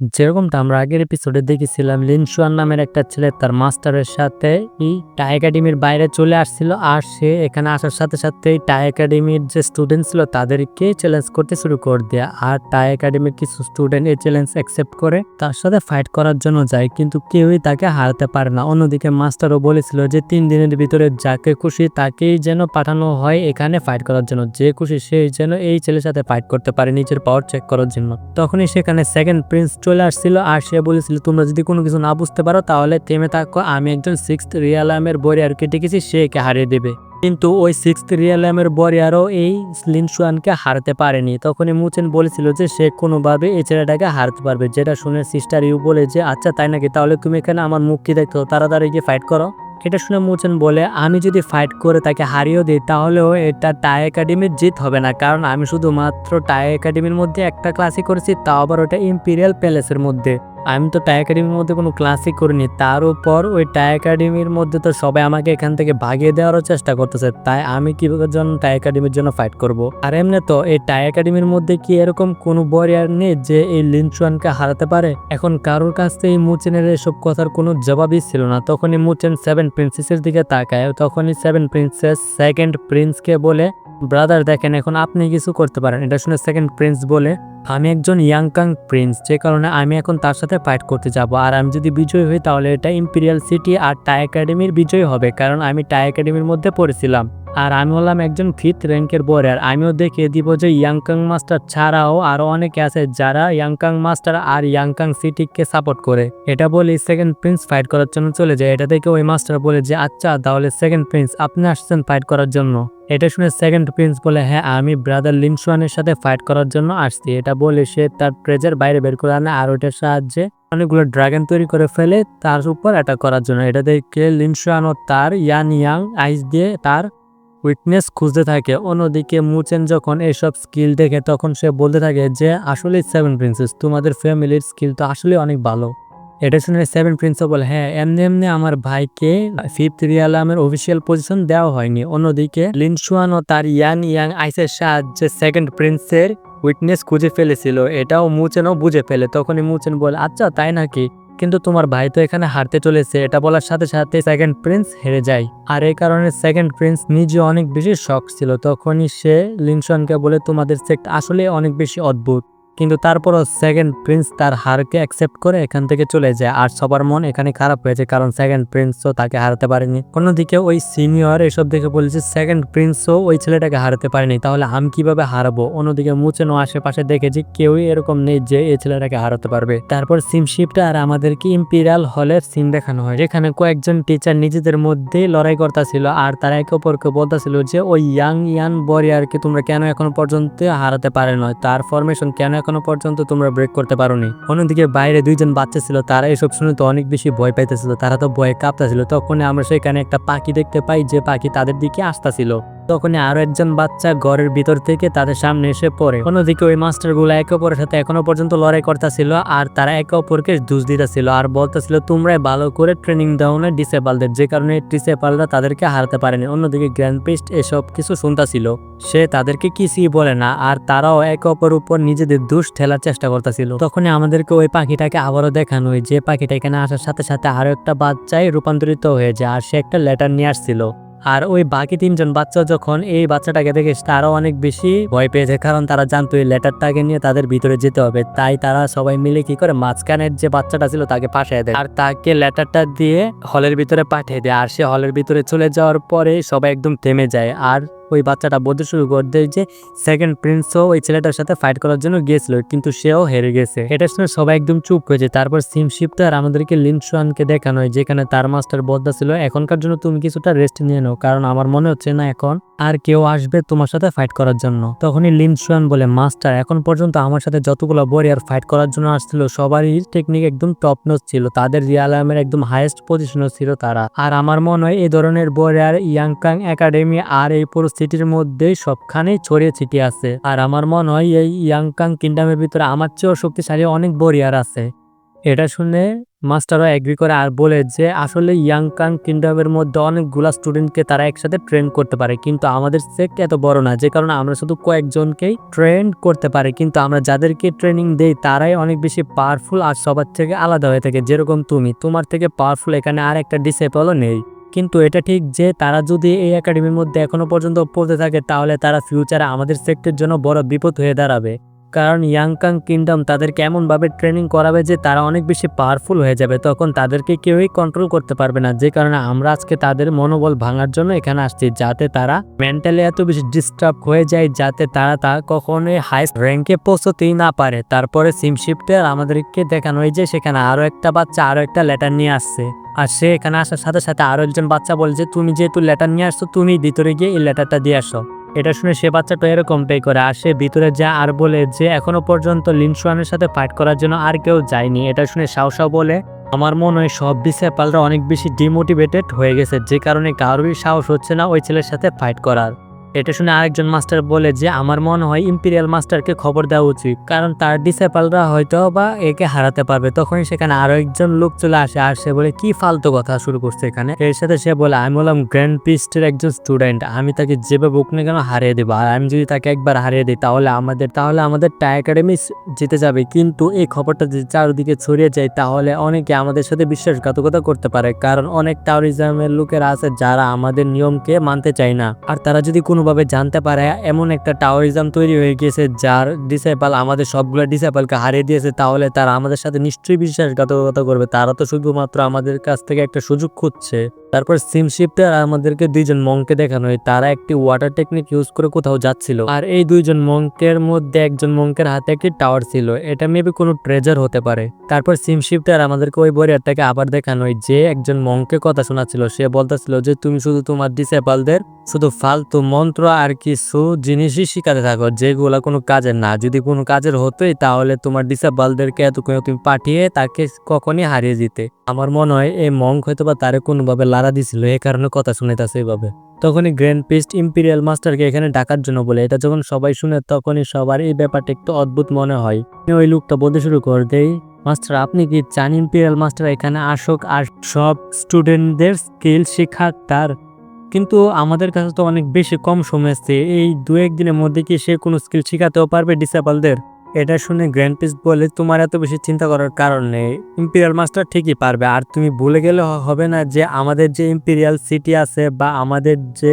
যেরকমটা আমরা আগের এপিসোডে দেখেছিলাম লিনশুয়ান নামের একটা ছেলে তার মাস্টারের সাথে এই টাই একাডেমির বাইরে চলে আসছিল আর সে এখানে আসার সাথে সাথে টাই একাডেমির যে স্টুডেন্ট ছিল তাদেরকে চ্যালেঞ্জ করতে শুরু করে দেয়। আর টাই একাডেমির কিছু স্টুডেন্ট এই চ্যালেঞ্জ অ্যাকসেপ্ট করে, তার সাথে ফাইট করার জন্য যায়, কিন্তু কেউই তাকে হারাতে পারে না। অন্যদিকে মাস্টারও বলেছিল যে তিন দিনের ভিতরে যাকে খুশি তাকেই যেন পাঠানো হয় এখানে ফাইট করার জন্য। যে খুশি সেই যেন এই ছেলের সাথে ফাইট করতে পারে নিজের পাওয়ার চেক করার জন্য। তখনই সেখানে সেকেন্ড প্রিন্স চলে আসছিল আর সে বলেছিল, তোমরা যদি কোনো কিছু না বুঝতে পারো, তাহলে থেমে থাকো। আমি একজন সিক্স রিয়ালামের বরিয়ারকে ডেকেছি, সে একে হারিয়ে দেবে। কিন্তু ওই সিক্স রিয়ালামের বরিয়ারও এই লিনসুয়ানকে হারতে পারেনি। তখনই মুচেন বলেছিল যে, সে কোনোভাবে এই ছেলেটাকে হারতে পারবে। যেটা শুনে সিস্টার ইউ বলে যে আচ্ছা তাই নাকি? তাহলে তুমি এখানে আমার মুখ কি দেখতো তাড়াতাড়ি গিয়ে ফাইট করো। এটা শুনে মোচেন বলে, আমি যদি ফাইট করে তাকে হারিয়েও দিই, তাহলেও এটা টাই একাডেমির জিত হবে না। কারণ আমি শুধুমাত্র টাই একাডেমির মধ্যে একটা ক্লাসই করেছি, তাও আবার ওটা ইম্পিরিয়াল প্যালেসের মধ্যে। আমি তো টাই একাডেমির মধ্যে কোনো ক্লাসই করিনি। তার উপর ওই টাই একাডেমির মধ্যে তো সবাই আমাকে এখান থেকে ভাগিয়ে দেওয়ারও চেষ্টা করতেছে। তাই আমি কীভাবে জন্য টাই একাডেমির জন্য ফাইট করব? আর এমনি তো এই টাই একাডেমির মধ্যে কি এরকম কোনো বরিয়ার নেই যে এই লিনচুয়ানকে হারাতে পারে? এখন কারোর কাছ থেকে মুচেনের এসব কথার কোনো জবাবই ছিল না। তখনই মুচেন সেভেন প্রিন্সেসের দিকে তাকায়। তখনই সেভেন প্রিন্সেস সেকেন্ড প্রিন্সকে বলে ব্রাদার দেখেন, এখন আপনি কিছু করতে পারেন। এটা শুনে সেকেন্ড প্রিন্স বলে, আমি একজন ইয়াংকাং প্রিন্স যে কারণে আমি এখন তার সাথে ফাইট করতে যাব। আর আমি যদি বিজয়ী হই, তাহলে এটা ইম্পিরিয়াল সিটি আর টাই একাডেমির বিজয় হবে, কারণ আমি টাই একাডেমির মধ্যে পড়েছিলাম। আর আমি হলাম একজন ফিফথ র্যাঙ্কের বোরার। আমিও দেখিয়ে দিব যে ইয়াংকাং মাস্টার ছাড়াও আরও অনেকে আছে যারা ইয়াংকাং মাস্টার আর ইয়াংকাং সিটিকে সাপোর্ট করে। এটা বলে সেকেন্ড প্রিন্স ফাইট করার জন্য চলে যায়। এটা দেখে ওই মাস্টার বলে যে আচ্ছা তাহলে সেকেন্ড প্রিন্স আপনি আসছেন ফাইট করার জন্য? এটা শুনে সেকেন্ড প্রিন্স বলে হ্যাঁ আমি ব্রাদার লিনসুয়ানের সাথে ফাইট করার জন্য আসছি। এটা বলে সে তার ট্রেজার বাইরে বের করে আনে আর ওইটার সাহায্যে অনেকগুলো ড্রাগন তৈরি করে ফেলে তার উপর অ্যাটাক করার জন্য। এটা দেখে লিনসুয়ান ও তার ইয়ান ইয়াং আইস দিয়ে তার উইকনেস খুঁজতে থাকে। অন্যদিকে মুচেন যখন এইসব স্কিল দেখে, তখন সে বলতে থাকে যে, আসলে সেভেন প্রিন্সেস তোমাদের ফ্যামিলির স্কিল তো আসলে অনেক ভালো। এটা শুনে সেভেন প্রিন্সও বলে হ্যাঁ এমনি এমনি আমার ভাইকে ফিফথ রিয়ালামের অফিসিয়াল পজিশন দেওয়া হয়নি। অন্যদিকে লিনসুয়ান ও তার ইয়ান ইয়াং আইসের সাহায্যে সেকেন্ড প্রিন্সের উইকনেস খুঁজে ফেলেছিল। এটাও মুচেনও বুঝে ফেলে। তখনই মুচেন বলে আচ্ছা তাই নাকি? কিন্তু তোমার ভাই তো এখানে হারতে চলেছে। এটা বলার সাথে সাথে সেকেন্ড প্রিন্স হেরে যায়। আর এই কারণে সেকেন্ড প্রিন্স নিজে অনেক বেশি শখ ছিল। তখনই সে লিনসনকে বলে, তোমাদের সেক্ট আসলে অনেক বেশি অদ্ভুত। কিন্তু তারপরও সেকেন্ড প্রিন্স তার হারকে অ্যাকসেপ্ট করে এখান থেকে চলে যায়। আর সবার মন এখানে খারাপ হয়েছে কারণ সেকেন্ড প্রিন্সও তাকে হারাতে পারেনি। অন্যদিকে ওই সিনিয়র এসব দেখে বলেছে সেকেন্ড প্রিন্সও ওই ছেলেটাকে হারাতে পারেনি, তাহলে আমি কীভাবে হারাবো? অন্যদিকে মুচেনও আশেপাশে দেখেছি কেউই এরকম নেই যে এই ছেলেটাকে হারাতে পারবে। তারপর সিম শিপটা আর আমাদেরকে ইম্পিরিয়াল হলের সিম দেখানো হয়, যেখানে কয়েকজন টিচার নিজেদের মধ্যেই লড়াই করতেছিল আর তারা একে অপরকে বলতেছিল যে, ওই ইয়াং ইয়ান বরিয়ারকে তোমরা কেন এখনও পর্যন্ত হারাতে পারে নয়? তার ফরমেশন কেন এখনও পর্যন্ত তোমরা ব্রেক করতে পারোনি। অন্যদিকে বাইরে দুইজন বাচ্চা ছিল, তারা এসব শুনে তো অনেক বেশি ভয় পাইতেছিল। তারা তো ভয়ে কাঁপতেছিল। তখন আমরা সেখানে একটা পাখি দেখতে পাই, যে পাখি তাদের দিকে আসতেছিল। তখনই আরও একজন বাচ্চা ঘরের ভিতর থেকে তাদের সামনে এসে পড়ে। অন্যদিকে ওই মাস্টারগুলো একে অপরের সাথে এখনও পর্যন্ত লড়াই করতেছিল আর তারা একে অপরকে দোষ দিতেছিল আর বলতেছিল, তোমরাই ভালো করে ট্রেনিং দাও না ডিসেবলদের যে কারণে ডিসেবলরা তাদেরকে হারাতে পারেনি। অন্যদিকে গ্র্যান্ড পিস্ট এসব কিছু শুনতাছিল। সে তাদেরকে কিছুই বলে না আর তারাও একে অপর উপর নিজেদের দুষ ঠেলার চেষ্টা করতেছিল। তখনই আমাদেরকে ওই পাখিটাকে আবারও দেখানো হয়। যে পাখিটা এখানে আসার সাথে সাথে আরও একটা বাচ্চায় রূপান্তরিত হয়ে যায় আর সে একটা লেটার নিয়ে আসছিল। আর ওই বাকি তিনজন বাচ্চা যখন এই বাচ্চাটাকে দেখে তারাও অনেক বেশি ভয় পেয়েছে কারণ তারা জানতো এই লেটারটাকে নিয়ে তাদের ভিতরে যেতে হবে। তাই তারা সবাই মিলে কি করে, মাঝখানের যে বাচ্চাটা ছিল তাকে পাঠিয়ে দেয়। আর তাকে লেটারটা দিয়ে হলের ভিতরে পাঠিয়ে দেয়। আর সে হলের ভিতরে চলে যাওয়ার পরে সবাই একদম থেমে যায়। আর ওই বাচ্চাটা বলতে শুরু করে দেয় যে সেকেন্ড প্রিন্সও ওই ছেলেটার সাথে ফাইট করার জন্য গিয়েছিল, কিন্তু সেও হেরে গেছে। এটা শুনে সবাই একদম চুপ হয়েছে তারপর সিম শিফটার আমাদেরকে লিনসুয়ানকে দেখানো হয়, যেখানে তার মাস্টার বদ্দা ছিল, এখনকার জন্য তুমি কিছুটা রেস্ট নিয়ে নাও, কারণ আমার মনে হচ্ছে না এখন আর কেউ আসবে তোমার সাথে ফাইট করার জন্য। তখনই লিনসুয়ান বলে মাস্টার এখন পর্যন্ত আমার সাথে যতগুলো বরিয়ার ফাইট করার জন্য আসছিল, সবারই টেকনিক একদম টপ নোচ ছিল। তাদের রিয়ালামের একদম হাইয়েস্ট পজিশনও ছিল তারা। আর আমার মনে হয় এই ধরনের বরিয়ার ইয়াংকাং একাডেমি আর এই পরিস্থিতির মধ্যে সবখানেই ছড়িয়ে ছিটিয়ে আছে। আর আমার মনে হয় এই ইয়াংকাং কিংডামের ভিতরে আমার চেয়েও শক্তিশালী অনেক বরিয়ার আছে। এটা শুনে মাস্টারও এগ্রি করে আর বলে যে আসলে ইয়াংকাং কিংডমের মধ্যে অনেকগুলা স্টুডেন্টকে তারা একসাথে ট্রেন করতে পারে। কিন্তু আমাদের সেক্ট এত বড় না, যে কারণে আমরা শুধু কয়েকজনকেই ট্রেন করতে পারি। কিন্তু আমরা যাদেরকে ট্রেনিং দেই, তারাই অনেক বেশি পাওয়ারফুল আর সবার থেকে আলাদা হয়ে থাকে, যেরকম তুমি। তোমার থেকে পাওয়ারফুল এখানে আর একটা ডিসেপলও নেই। কিন্তু এটা ঠিক যে তারা যদি এই একাডেমির মধ্যে এখনও পর্যন্ত পড়তে থাকে, তাহলে তারা ফিউচারে আমাদের সেক্টের জন্য বড় বিপদ হয়ে দাঁড়াবে। কারণ ইয়াংকাং কিংডম তাদেরকে এমনভাবে ট্রেনিং করাবে যে তারা অনেক বেশি পাওয়ারফুল হয়ে যাবে, তখন তাদেরকে কেউই কন্ট্রোল করতে পারবে না। যে কারণে আমরা আজকে তাদের মনোবল ভাঙার জন্য এখানে আসছি, যাতে তারা মেন্টালি এত বেশি ডিস্টার্ব হয়ে যায়, যাতে তারা তা কখনোই হাই র্যাঙ্কে পৌঁছতেই না পারে। তারপরে সিম আমাদেরকে দেখানো হয় যে সেখানে আরও একটা বাচ্চা আরও একটা লেটার নিয়ে আসছে। আর সে এখানে আসার সাথে সাথে আরও একজন বাচ্চা বলছে তুমি যেহেতু লেটার নিয়ে আসছো, তুমি ভিতরে গিয়ে এই লেটারটা দিয়ে আসো। এটা শুনে সে বাচ্চাটা এরকমটাই করে। আর সে ভিতরে যা আর বলে যে, এখনও পর্যন্ত লিনসুয়ানের সাথে ফাইট করার জন্য আর কেউ যায়নি। এটা শুনে সাউসাও বলে, আমার মনে হয় সব ডিসেপালরা অনেক বেশি ডিমোটিভেটেড হয়ে গেছে। যে কারণে কারোরই সাহস হচ্ছে না ওই ছেলের সাথে ফাইট করার। এটা শুনে আরেকজন মাস্টার বলে যে, আমার মনে হয় ইম্পিরিয়াল মাস্টারকে খবর দেওয়া উচিত। কারণ তার ডিসেপালরা হয়তো বা একে হারাতে পারবে। তখনই সেখানে আরও একজন লোক চলে আসে আর সে বলে, কি ফালতু কথা শুরু করছে এখানে? এর সাথে সে বলে, আমি বললাম গ্র্যান্ড পিস্টের একজন স্টুডেন্ট। আমি তাকে যেভাবে হোক না কেন হারিয়ে দেবো। আর আমি যদি তাকে একবার হারিয়ে দিই, তাহলে আমাদের তাহলে আমাদের টাই একাডেমি জিতে যাবে। কিন্তু এই খবরটা যদি চারদিকে ছড়িয়ে যায়, তাহলে অনেকে আমাদের সাথে বিশ্বাসঘাতকতা করতে পারে। কারণ অনেক টাউরিজমের লোকেরা আছে যারা আমাদের নিয়মকে মানতে চায় না। আর তারা যদি কোনোভাবে জানতে পারে, এমন একটা টাওয়ারিজম তৈরি হয়ে গিয়েছে যার ডিসাইপাল আমাদের সবগুলো ডিসাইপালকে হারিয়ে দিয়েছে, তাহলে তারা আমাদের সাথে নিশ্চয়ই বিশ্বাসঘাতকতা করবে। তারা তো শুধুমাত্র আমাদের কাছ থেকে একটা সুযোগ খুঁজছে। তারপর সিম শিফটার আমাদেরকে দুইজন মংকে দেখানো হয়। তারা একটি ওয়াটার টেকনিক ইউজ করে কোথাও যাচ্ছিল। আর এই দুইজন মঙ্কের মধ্যে একজন মঙ্কের হাতে একটি টাওয়ার ছিল। এটা মেবি কোনো ট্রেজার হতে পারে। তারপর সিম শিফটার আমাদেরকে ওই বরিয়ারটাকে আবার দেখানো হয় যে একজন মঙ্কে কথা শোনাচ্ছিল। সে বলতেছিল যে, তুমি শুধু তোমার ডিসেবলদের শুধু ফালতু মন্ত্র আর কিছু জিনিসই শিখাতে থাকো, যেগুলো কোনো কাজের না। যদি কোনো কাজের হতোই, তাহলে তোমার ডিসেবলদেরকে এত তুমি পাঠিয়ে তাকে কখনই হারিয়ে দিতে। আমার মনে হয় এই মঙ্ক হয়তো বা তারে কোনোভাবে লাড়া দিছিল এই কারণে কথা শুনেতেছে এইভাবে তখনই গ্র্যান্ড পিস্ট ইম্পিরিয়াল মাস্টারকে এখানে ডাকার জন্য বলে, এটা যখন সবাই শুনে তখনই সবার এই ব্যাপারটা একটু অদ্ভুত মনে হয়। ওই লোকটা বলতে শুরু করে দেই, মাস্টার, আপনি কি চান ইম্পিরিয়াল মাস্টার এখানে আসুক আর সব স্টুডেন্টদের স্কিল শেখাক তার? কিন্তু আমাদের কাছে তো অনেক বেশি কম সময় আছে, এই দু একদিনের মধ্যে কি সে কোনো স্কিল শেখাতেও পারবে ডিসেবলদের? এটা শুনে গ্র্যান্ড পিস বলে তোমার এত বেশি চিন্তা করার কারণ নেই। ইম্পিরিয়াল মাস্টার ঠিকই পারবে, আর তুমি ভুলে গেলে হবে না যে আমাদের যে ইম্পিরিয়াল সিটি আছে বা আমাদের যে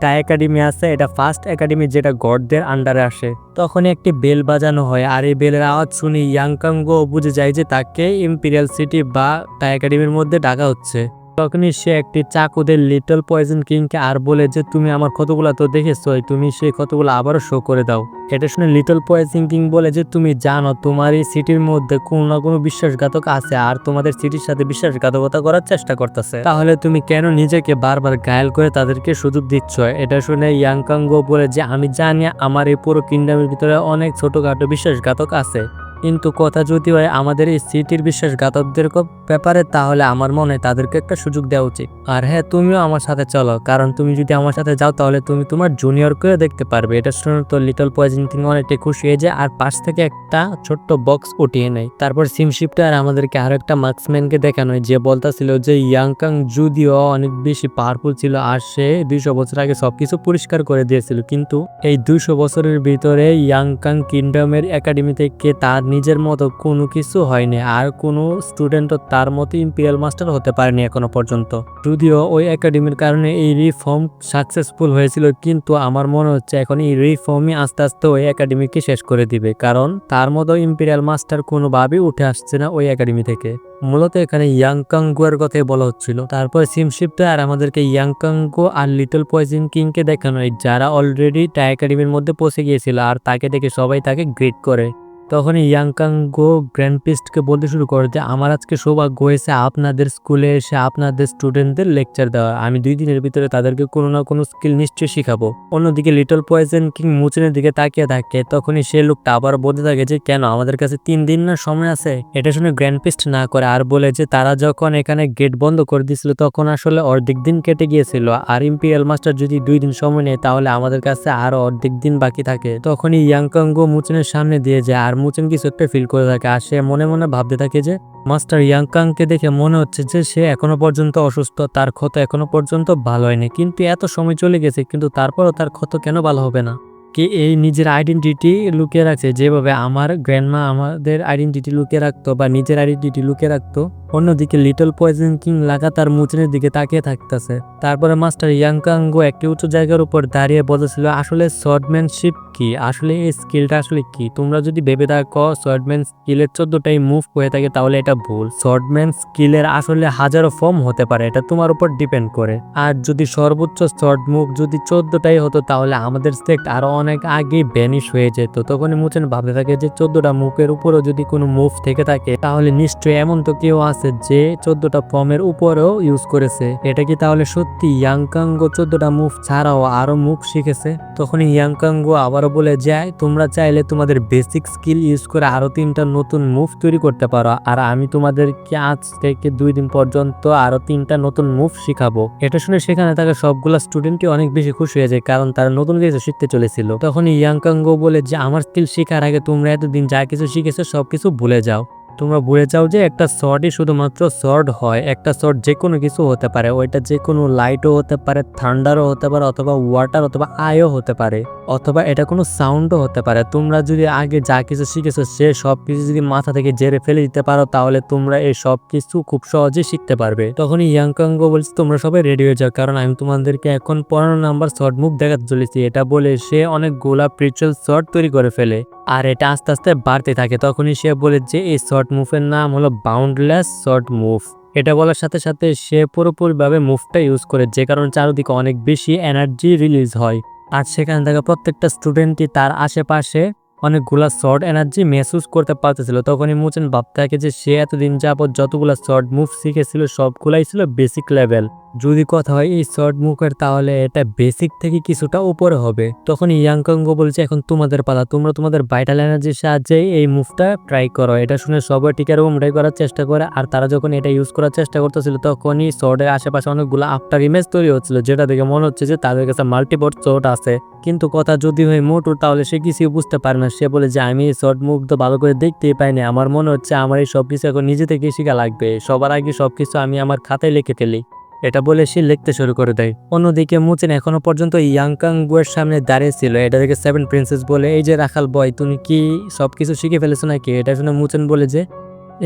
টাই একাডেমি আছে, এটা ফার্স্ট একাডেমি যেটা গডদের আন্ডারে আসে। তখনই একটি বেল বাজানো হয়, আর এই বেলের আওয়াজ শুনে ইয়াংকাঙ্গো বুঝে যায় যে তাকে ইম্পিরিয়াল সিটি বা টাই একাডেমির মধ্যে ডাকা হচ্ছে। তখনই সে একটি চাকুদের লিটল পয়জন কিংকে আর বলে যে, তুমি আমার কতগুলো তো দেখেছ তুমি সেই কতগুলো আবারও শো করে দাও। এটা শুনে লিটল পয়জন কিং বলে যে, তুমি জানো, তোমার এই সিটির মধ্যে কোনো না কোনো বিশ্বাসঘাতক আছে আর তোমাদের সিটির সাথে বিশ্বাসঘাতকতা করার চেষ্টা করতেছে। তাহলে তুমি কেন নিজেকে বারবার ঘায়াল করে তাদেরকে সুযোগ দিচ্ছ? এটা শুনে ইয়াংকাঙ্গো বলে যে, আমি জানি আমার এই পুরো কিংডমের ভিতরে অনেক ছোটখাটো বিশ্বাসঘাতক আছে। কিন্তু কথা যদি হয় আমাদের এই সিটির বিশ্বাসঘাতকদের ব্যাপারে, তাহলে আমার মনে তাদেরকে একটা সুযোগ দেওয়া উচিত। আর হ্যাঁ তুমিও আমার সাথে চলো, কারণ তুমি যদি আমার সাথে যাও, তাহলে তুমি তোমার জুনিয়রকেও দেখতে পারবে। এটা শুনে তো লিটল পয়জন কিং অনেকটা খুশি হয়ে যায়, আর পাশ থেকে একটা ছোট্ট বক্স উঠিয়ে নেয়। তারপর সিমশিপটা আর আমাদেরকে আরও একটা মার্কসম্যানকে দেখানো হয়, যে বলতাছিল যে ইয়াংকাং যদিও অনেক বেশি পাওয়ারফুল ছিল, আর সে দুইশো বছর আগে সবকিছু পরিষ্কার করে দিয়েছিল। কিন্তু এই দুইশো বছরের ভিতরে ইয়াংকাং কিংডমের একাডেমি থেকে তার নিজের মতো কোনো কিছু হয়নি আর কোনো স্টুডেন্টও তার মতো ইম্পিরিয়াল মাস্টার হতে পারেনি এখনও পর্যন্ত। যদিও ওই একাডেমির কারণে এই রিফর্ম সাকসেসফুল হয়েছিল, কিন্তু আমার মনে হচ্ছে এখন এই রিফর্মই আস্তে আস্তে ওই একাডেমিকে শেষ করে দিবে, কারণ তার মতো ইম্পিরিয়াল মাস্টার কোনোভাবেই উঠে আসছে না ওই একাডেমি থেকে। মূলত এখানে ইয়াংকাঙ্গুয়ার কথাই বলা হচ্ছিল। তারপর সিমশিপটা আর আমাদেরকে ইয়াংকাঙ্গো আর লিটল পয়জন কিংকে দেখানো যারা অলরেডি টাই একাডেমির মধ্যে পৌঁছে গিয়েছিল আর তাকে দেখে সবাই তাকে গ্রিট করে। তখন ইয়াংকাঙ্গো গ্র্যান্ড পিস্টকে বলতে শুরু করে যে, আমার আজকে সৌভাগ্য হয়েছে আপনাদের স্কুলে এসে আপনাদের স্টুডেন্টদের লেকচার দেওয়া। আমি দুই দিনের ভিতরে তাদেরকে কোনো না কোনো স্কিল নিশ্চয়ই শিখাবো। অন্যদিকে লিটল পয়জন কিং মুচনের দিকে তাকিয়ে থাকে। তখনই সে লোকটা আবার বলতে থাকে যে, কেন, আমাদের কাছে তিন দিন না সময় আছে? এটা শুনে গ্র্যান্ড পিস্ট না করে আর বলে যে, তারা যখন এখানে গেট বন্ধ করে দিয়েছিল, তখন আসলে অর্ধেক দিন কেটে গিয়েছিল। আর ইম্পিরিয়াল মাস্টার যদি দুই দিন সময় নেয়, তাহলে আমাদের কাছে আরও অর্ধেক দিন বাকি থাকে। তখনই ইয়াংকাঙ্গো মুচনের সামনে দিয়ে যায় আর আর মুচেন কিছু একটা ফিল করে থাকে? আর সে মনে মনে ভাবতে থাকে যে, মাস্টার ইয়াংকাংকে দেখে মনে হচ্ছে যে, সে এখনও পর্যন্ত অসুস্থ, তার ক্ষত এখনও পর্যন্ত ভালো হয়নি। কিন্তু এত সময় চলে গেছে, কিন্তু তারপরও তার ক্ষত কেন ভালো হবে না? কি এই নিজের আইডেন্টিটি লুকিয়ে রাখছে, যেভাবে আমার গ্র্যান্ডমা আমাদের আইডেন্টিটি লুকিয়ে রাখতো বা নিজের আইডেন্টিটি লুকিয়ে রাখতো, অন্যদিকে লিটল পয়জন কিং লাগাতার মুচনের দিকে তাকিয়ে থাকতেছে। তারপরে মাস্টার ইয়াংকাঙ্গো একটি উঁচু জায়গার উপর দাঁড়িয়ে বলেছিল আসলে শর্টম্যানশিপ কি? আসলে এই স্কিলটা আসলে কি? তোমরা যদি ভেবে থাকো শর্টম্যান স্কিলের চোদ্দটাই মুভ হয়ে থাকে, তাহলে এটা ভুল। শর্টম্যান স্কিলের আসলে হাজারো ফর্ম হতে পারে, এটা তোমার উপর ডিপেন্ড করে। আর যদি সর্বোচ্চ শর্ট মুভ যদি চোদ্দটাই হতো, তাহলে আমাদের সেক্ট আরও অনেক আগে ব্যানিশ হয়ে যেত। তখনই মুচেন ভাবতে থাকে যে চোদ্দটা মুখের উপরেও যদি কোনো মুভ থেকে থাকে, তাহলে নিশ্চয়ই এমন তো কেউ আছে যে চোদ্দটা ফর্মের উপরেও ইউজ করেছে। এটা কি তাহলে সত্যি? ইয়াংকাঙ্গো চোদ্দটা মুভ ছাড়াও আরও মুভ শিখেছে? তখনই ইয়াংকাঙ্গো আবারও বলে যায়, তোমরা চাইলে তোমাদের বেসিক স্কিল ইউজ করে আরও তিনটা নতুন মুভ তৈরি করতে পারো। আর আমি তোমাদেরকে আজ থেকে দুই দিন পর্যন্ত আরও তিনটা নতুন মুভ শিখাবো। এটা শুনে সেখানে থাকা সবগুলা স্টুডেন্টই অনেক বেশি খুশি হয়ে যায়, কারণ তারা নতুন কিছু শিখতে চলেছিল। তখন ইয়াংকাঙ্গো বলে যে, আমার স্কিল শেখার আগে তোমরা এতদিন যা কিছু শিখেছো সব কিছু ভুলে যাও। তোমরা ভুলে যাও যে, একটা শর্টই শুধুমাত্র শর্ট হয়। একটা শর্ট যে কোনো কিছু হতে পারে। ওইটা যে কোনো লাইটও হতে পারে থান্ডারও হতে পারে, অথবা ওয়াটার অথবা আয়ও হতে পারে। অথবা এটা কোনো সাউন্ডও হতে পারে। তোমরা যদি আগে যা কিছু শিখেছো, সে সব কিছু যদি মাথা থেকে জেরে ফেলে দিতে পারো, তাহলে তোমরা এই সব কিছু খুব সহজেই শিখতে পারবে। তখনই ইয়াংকাঙ্গ বলছে, তোমরা সবাই রেডি হয়ে যাও, কারণ আমি তোমাদেরকে এখন পনেরো নাম্বার শর্ট মুভ দেখাতে চলেছি। এটা বলে সে অনেক গোলা প্রিচুয়াল শর্ট তৈরি করে ফেলে আর এটা আস্তে আস্তে বাড়তে থাকে। তখনই সে বলে যে, এই শর্ট মুভের নাম হলো বাউন্ডলেস শর্ট মুভ এটা বলার সাথে সাথে সে পুরোপুরিভাবে মুভটা ইউজ করে, যে কারণে চারদিকে অনেক বেশি এনার্জি রিলিজ হয়। আর সেখান থেকে প্রত্যেকটা স্টুডেন্টই তার আশেপাশে অনেকগুলো শর্ট এনার্জি মেসুস করতে পারতেছিল। তখনই মুচেন ভাবতে থাকে যে সে এতদিন যাবৎ যতগুলো শর্ট মুভ শিখেছিল, সবগুলাই ছিল বেসিক লেভেল যদি কথা হয় এই শর্ট মুখের, তাহলে এটা বেসিক থেকে কিছুটা উপরে হবে। তখন ইয়াংকঙ্গ বলছে, এখন তোমাদের পালা, তোমরা তোমাদের ভাইটাল এনার্জির সাহায্যে এই মুভটা ট্রাই করো। এটা শুনে সবাই ঠিক এরকম ট্রাই করার চেষ্টা করে, আর তারা যখন এটা ইউজ করার চেষ্টা করতেছিল, তখনই শর্টের আশেপাশে অনেকগুলো আফটার ইমেজ তৈরি হচ্ছিল, যেটা দেখে মনে হচ্ছে যে তাদের কাছে মাল্টিপোর্ট শর্ট আছে। কিন্তু কথা যদি হয় মোটু, তাহলে সে কিছুই বুঝতে পারে না। সে বলে যে, আমি এই শর্ট মুভ তো ভালো করে দেখতেই পাইনি। আমার মনে হচ্ছে আমার এই সব কিছু এখন নিজে থেকে শেখা লাগবে। সবার আগে সব কিছু আমি আমার খাতায় লিখে ফেলি। এটা বলে সে লিখতে শুরু করে দেয়। অন্যদিকে মুচেন এখনও পর্যন্ত ইয়াংকাং গুয়ের সামনে দাঁড়িয়ে ছিল। এটা দেখে সেভেন প্রিন্সেস বলে, এই যে রাখাল বয় তুমি কি সব কিছু শিখে ফেলেছো নাকি? এটা শুনে মুচেন বলে যে,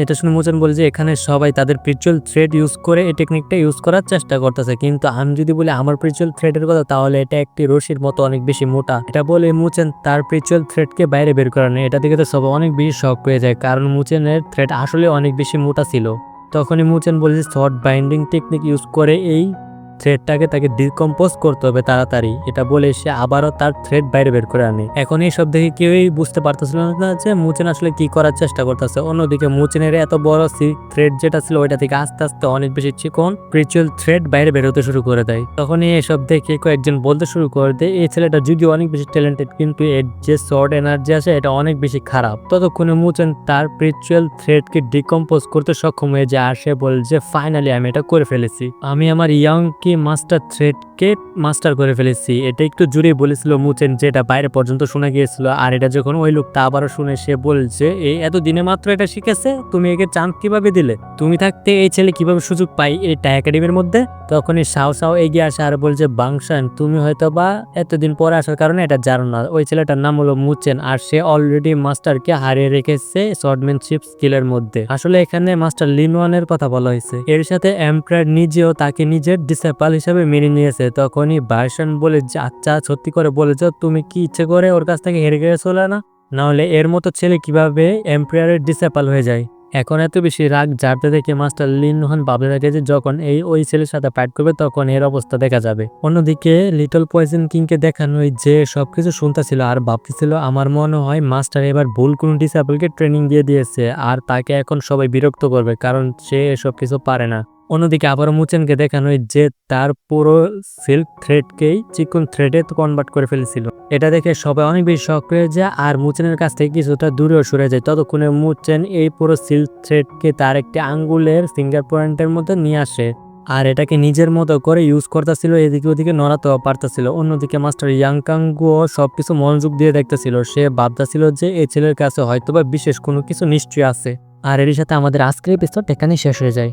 এটা শুনে মুচেন বলে যে, এখানে সবাই তাদের পিচুয়াল থ্রেড ইউজ করে এই টেকনিকটা ইউজ করার চেষ্টা করতেছে। কিন্তু আমি যদি বলি আমার পিচুয়াল থ্রেডের কথা, তাহলে এটা একটি রশির মতো অনেক বেশি মোটা। এটা বলে মুচেন তার পিচুয়াল থ্রেডকে বাইরে বের করে নেয়। এটা দেখে তো সবাই অনেক বেশি শখ হয়ে যায়, কারণ মুচেনের থ্রেড আসলে অনেক বেশি মোটা ছিল। তখনই মুচেন বলেছে শর্ট বাইন্ডিং টেকনিক ইউজ করে এই থ্রেডটাকে তাকে ডিকম্পোজ করতে হবে তাড়াতাড়ি। এটা বলে সে আবারও তার থ্রেড বাইরে বের করে আনে। এখন এই সব দেখে কেউই বুঝতে পারতেছিল না যে মুচেন আসলে কি করার চেষ্টা করতেছে। অন্যদিকে মুচেনের এত বড় থ্রেড যেটা ছিল, ওইটা থেকে আস্তে আস্তে অনেক বেশি চিকন স্পিরিচুয়াল থ্রেড বাইরে বেরোতে শুরু করে দেয়। তখনই এসব দেখে কয়েকজন বলতে শুরু করে দেয়, এই ছেলেটা যদিও অনেক বেশি ট্যালেন্টেড কিন্তু এর যে শর্ট এনার্জি আছে, এটা অনেক বেশি খারাপ। ততক্ষণে মুচেন তার স্পিরিচুয়াল থ্রেডকে ডিকম্পোজ করতে সক্ষম হয়ে যায় আর সে বলে যে, ফাইনালি আমি এটা করে ফেলেছি। আমি আমার ইয়াং কি মাস্টার থ্রেডকে মাস্টার করে ফেলেছি? এটা একটু জুড়ে বলেছিল মুচেন, যেটা বাইরে পর্যন্ত শোনা গিয়েছিল। আর এটা যখন ওই লোকটা আবারও শুনে সে বলছে, এই এত দিনে মাত্র এটা শিখেছে? তুমি একে চান্স কীভাবে দিলে? তুমি থাকতে এই ছেলে কীভাবে সুযোগ পাই এই টাই একাডেমির মধ্যে? তখনই সাও সাও এগিয়ে আসে আর বলছে, বাংশান, তুমি হয়তো বা এতদিন পরে আসার কারণে এটা জানো না। ওই ছেলেটার নাম হলো মুচেন আর সে অলরেডি মাস্টারকে হারিয়ে রেখেছে শর্টম্যানশিপ স্কিলের মধ্যে। আসলে এখানে মাস্টার লিনওয়ানের কথা বলা হয়েছে। এর সাথে এমপ্রায়ার নিজেও তাকে নিজের ডিসেপাল হিসাবে মেনে নিয়েছে। তখনই বার্সন বলে যে আচ্ছা সত্যি করে বলেছ, তুমি কি ইচ্ছে করে ওর কাছ থেকে হেরে চলে না নাহলে এর মতো ছেলে কীভাবে এম্পায়ারের ডিসেপাল হয়ে যায়? এখন এত বেশি রাগ জারতে দেখে মাস্টার লিনহন ভাবতে থাকে যে যখন এই ওই ছেলের সাথে ফাইট করবে তখন এর অবস্থা দেখা যাবে। অন্যদিকে লিটল পয়জন কিংকে দেখানো যে সবকিছু শুনতেছিল আর ভাবতেছিল, আমার মনে হয় মাস্টার এবার ভুল কোনো ডিসেবলকে ট্রেনিং দিয়ে দিয়েছে আর তাকে এখন সবাই বিরক্ত করবে কারণ সে এসব কিছু পারে না। অন্যদিকে আবারও মুচেনকে দেখানো যে তার পুরো সিল্ক থ্রেডকেই চিকন থ্রেডে কনভার্ট করে ফেলেছিল। এটা দেখে সবাই অনেক বেশি শখ হয়ে যায় আর মুচেনের কাছ থেকে কিছুটা দূরেও সরে যায়। ততক্ষণে মুচেন এই পুরো সিল্ক থ্রেডকে তার একটি আঙ্গুলের ফিঙ্গার পয়েন্টের মধ্যে নিয়ে আসে আর এটাকে নিজের মতো করে ইউজ করতেছিল, এদিকে ওদিকে নড়াতেও পারতেছিল। অন্যদিকে মাস্টার ইয়াংকাঙ্গুও সব কিছু মনোযোগ দিয়ে দেখতেছিল। সে ভাবতেছিল যে এই ছেলের কাছে হয়তোবা বিশেষ কোনো কিছু নিশ্চয়ই আছে। আর এর সাথে আমাদের আজকের এপিসোড এখানেই শেষ হয়ে যায়।